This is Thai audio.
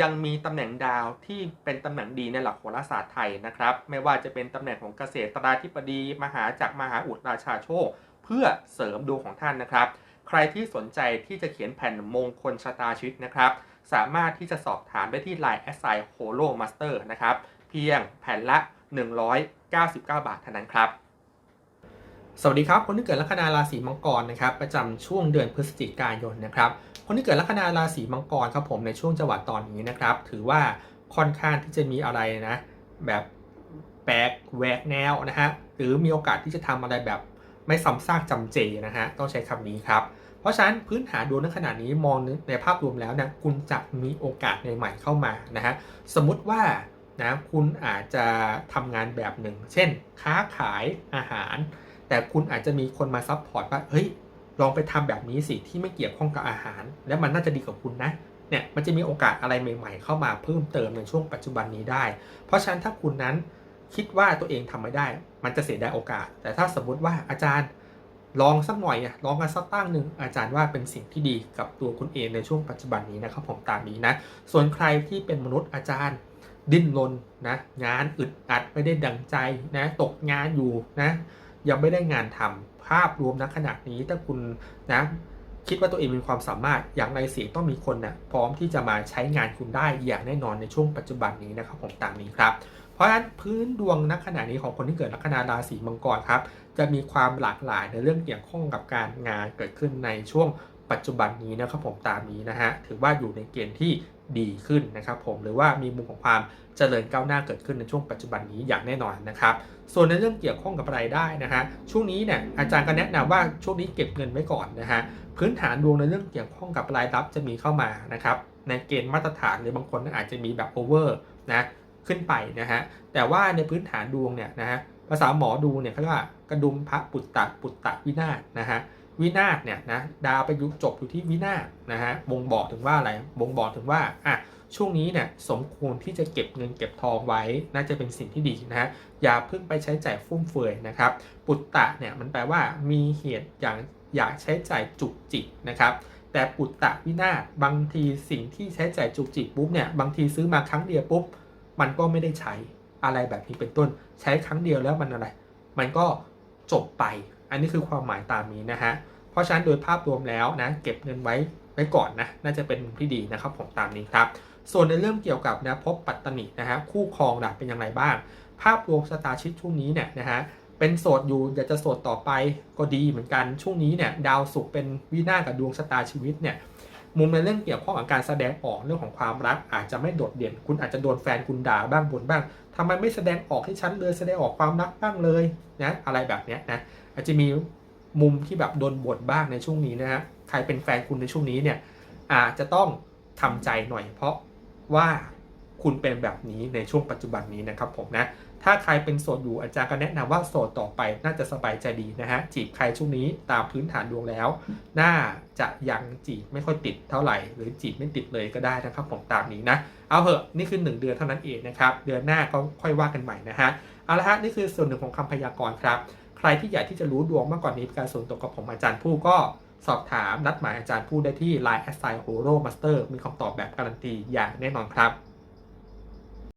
ยังมีตำแหน่งดาวที่เป็นตำแหน่งดีในหลักโหราศาสตร์ไทยนะครับ ไม่ว่าจะเป็นตำแหน่งของเกษตราธิบดีมหาจักรมหาอุดราชาโชค เพื่อเสริมดวงของท่านนะครับ ใครที่สนใจที่จะเขียนแผ่นมงคลชะตาชีวิตนะครับ สามารถที่จะสอบถามได้ที่ Line แอสไซโฮโลมาสเตอร์นะครับ เพียงแผ่นละ 199 บาทเท่านั้นครับ สวัสดีครับ คนที่เกิดลัคนาราศีมังกรนะครับประจำช่วงเดือนพฤศจิกายนนะครับคนที่เกิดลัคนาราศีมังกรครับผมในช่วงจังหวะตอนนี้นะครับถือว่าค่อนข้างที่จะมีอะไรนะแบบแปลกแหวกแนวนะฮะหรือมีโอกาสที่จะทำอะไรแบบไม่ซ้ำซากจำเจนะฮะต้องใช้คำนี้ครับเพราะฉะนั้นพื้นฐานดวงในขณะนี้มองในภาพรวมแล้วนี่ยคุณจะมีโอกาสใหม่ๆเข้ามานะฮะสมมุติว่านะคุณอาจจะทำงานแบบหนึ่ง เช่น ค้าขายอาหาร แต่คุณอาจจะมีคนมาซัพพอร์ตว่าเฮ้ยลองไปทำแบบนี้สิที่ไม่เกี่ยวข้องกับอาหาร แล้วมันน่าจะดีกับคุณนะเนี่ยมันจะมีโอกาสอะไรใหม่ ๆ เข้ามาเพิ่มเติมในช่วงปัจจุบันนี้ได้ เพราะฉะนั้นถ้าคุณนั้นคิดว่าตัวเองทำไม่ได้ มันจะเสียดายโอกาส แต่ถ้าสมมติว่าอาจารย์ลองสักหน่อยอะลองกันสักตั้งหนึ่งอาจารย์ว่าเป็นสิ่งที่ดีกับตัวคุณเองในช่วงปัจจุบันนี้นะครับผมตามนี้นะ ส่วนใครที่เป็นมนุษย์อาจารย์ ดิ้นรนนะงานอึดอัดไม่ได้ดังใจนะตกงานอยู่นะ ยังไม่ได้งานทำภาพรวมณขณะนี้ถ้าคุณนะคิดว่าตัวเองมีความสามารถอย่างไรเสียต้องมีคนนะพร้อมที่จะมาใช้งานคุณได้อย่างแน่นอนในช่วงปัจจุบันนี้นะครับผมตามนี้ครับ เพราะฉะนั้นพื้นดวงณขณะนี้ของคนที่เกิดลัคนาราศีมังกรครับจะมีความหลากหลายในเรื่องเกี่ยวข้องกับการงานเกิดขึ้นในช่วง ปัจจุบันนี้นะครับผมตามนี้นะฮะถือว่าอยู่ในเกณฑ์ที่ดีขึ้นนะครับผมหรือว่ามีมุมของความเจริญก้าวหน้าเกิดขึ้นในช่วงปัจจุบันนี้อย่างแน่นอนนะครับส่วนในเรื่องเกี่ยวข้องกับรายได้นะฮะช่วงนี้เนี่ยอาจารย์ก็แนะนำว่าช่วงนี้เก็บเงินไว้ก่อนนะฮะพื้นฐานดวงในเรื่องเกี่ยวข้องกับรายรับจะมีเข้ามานะครับในเกณฑ์มาตรฐานหรือบางคนอาจจะมีแบบโอเวอร์นะขึ้นไปนะฮะแต่ว่าในพื้นฐานดวงเนี่ยนะฮะภาษาหมอดูเนี่ยเขาเรียกว่ากระดุมพระปุตตะปุตตะวินาศนะฮะ วินาศเนี่ยนะดาวไปยุจบอยู่ที่วินาศนะฮะบ่งบอกถึงว่าอะไรบ่งบอกถึงว่าอะช่วงนี้เนี่ยสมควรที่จะเก็บเงินเก็บทองไว้ น่าจะเป็นสิ่งที่ดีนะฮะอย่าเพิ่งไปใช้จ่ายฟุ่มเฟือยนะครับ ปุตตะเนี่ยมันแปลว่ามีเหตุอย่างอยากใช้จ่ายจุกจิกนะครับแต่ปุตตะวินาศบางทีสิ่งที่ใช้จ่ายจุกจิกปุ๊บเนี่ยบางทีซื้อมาครั้งเดียวปุ๊บมันก็ไม่ได้ใช้อะไรแบบนี้เป็นต้น ใช้ครั้งเดียวแล้วมันอะไร มันก็จบไป อันนี้คือความหมายตามนี้นะฮะ เพราะฉะนั้นโดยภาพรวมแล้วนะเก็บเงินไว้ไว้ก่อนนะน่าจะเป็นมุมที่ดีนะครับผมตามนี้ครับ ส่วนในเรื่องเกี่ยวกับนะพบปัตตนินะฮะคู่ครองนะเป็นอย่างไรบ้าง ภาพรวมสตาร์ชิตช่วงนี้เนี่ยนะฮะเป็นโสดอยู่อยากจะโสดต่อไปก็ดีเหมือนกันช่วงนี้เนี่ยดาวศุกร์เป็นวินาศกับดวงสตาชีวิตเนี่ย มุมในเรื่องเกี่ยวข้องกับการแสดงออกเรื่องของความรัก อาจจะไม่โดดเด่น คุณอาจจะโดนแฟนคุณด่าบ้างบ่นบ้างทำไมไม่แสดงออกให้ฉันเลยแสดงออกความรักบ้างเลยนะอะไรแบบเนี้ยนะอาจจะมีมุมที่แบบโดนบ่นบ้างในช่วงนี้นะฮะใครเป็นแฟนคุณในช่วงนี้เนี่ยอาจจะต้องทำใจหน่อยเพราะว่า คุณเป็นแบบนี้ในช่วงปัจจุบันนี้นะครับผมนะ ถ้าใครเป็นโสดอยู่อาจารย์ก็แนะนำว่าโสดต่อไปน่าจะสบายใจดีนะฮะ จีบใครช่วงนี้ตามพื้นฐานดวงแล้ว น่าจะยังจีบไม่ค่อยติดเท่าไหร่ หรือจีบไม่ติดเลยก็ได้นะครับผมตามนี้นะ เอาเหอะนี่คือ 1 เดือนเท่านั้นเองนะครับ เดือนหน้าก็ค่อยว่ากันใหม่นะฮะ เอาละฮะนี่คือส่วนหนึ่งของคำพยากรณ์ครับ ใครที่อยากที่จะรู้ดวงมากกว่านี้การส่วนตัวกับผมอาจารย์ผู้ก็สอบถามนัดหมายอาจารย์ผู้ได้ที่ Line แอสไซโฮโรมาสเตอร์มีคำตอบแบบการันตีอย่างแน่นอนครับ